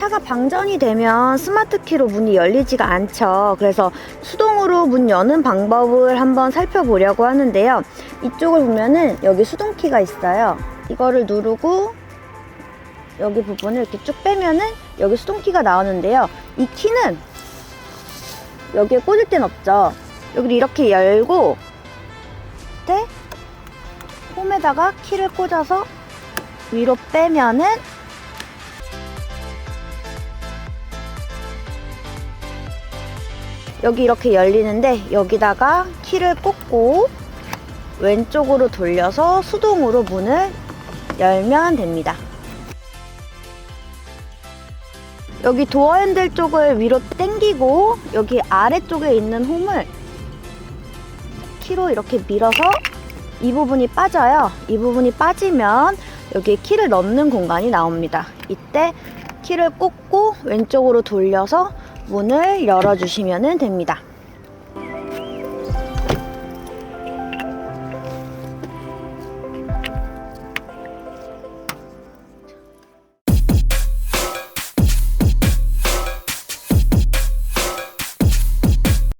차가 방전이 되면 스마트 키로 문이 열리지가 않죠. 그래서 수동으로 문 여는 방법을 한번 살펴보려고 하는데요. 이쪽을 보면은 여기 수동 키가 있어요. 이거를 누르고 여기 부분을 이렇게 쭉 빼면은 여기 수동 키가 나오는데요. 이 키는 여기에 꽂을 땐 없죠. 여기를 이렇게 열고 때 홈에다가 키를 꽂아서 위로 빼면은 여기 이렇게 열리는데 여기다가 키를 꽂고 왼쪽으로 돌려서 수동으로 문을 열면 됩니다. 여기 도어 핸들 쪽을 위로 당기고 여기 아래쪽에 있는 홈을 키로 이렇게 밀어서 이 부분이 빠져요. 이 부분이 빠지면 여기에 키를 넣는 공간이 나옵니다. 이때 키를 꽂고 왼쪽으로 돌려서 문을 열어주시면 됩니다.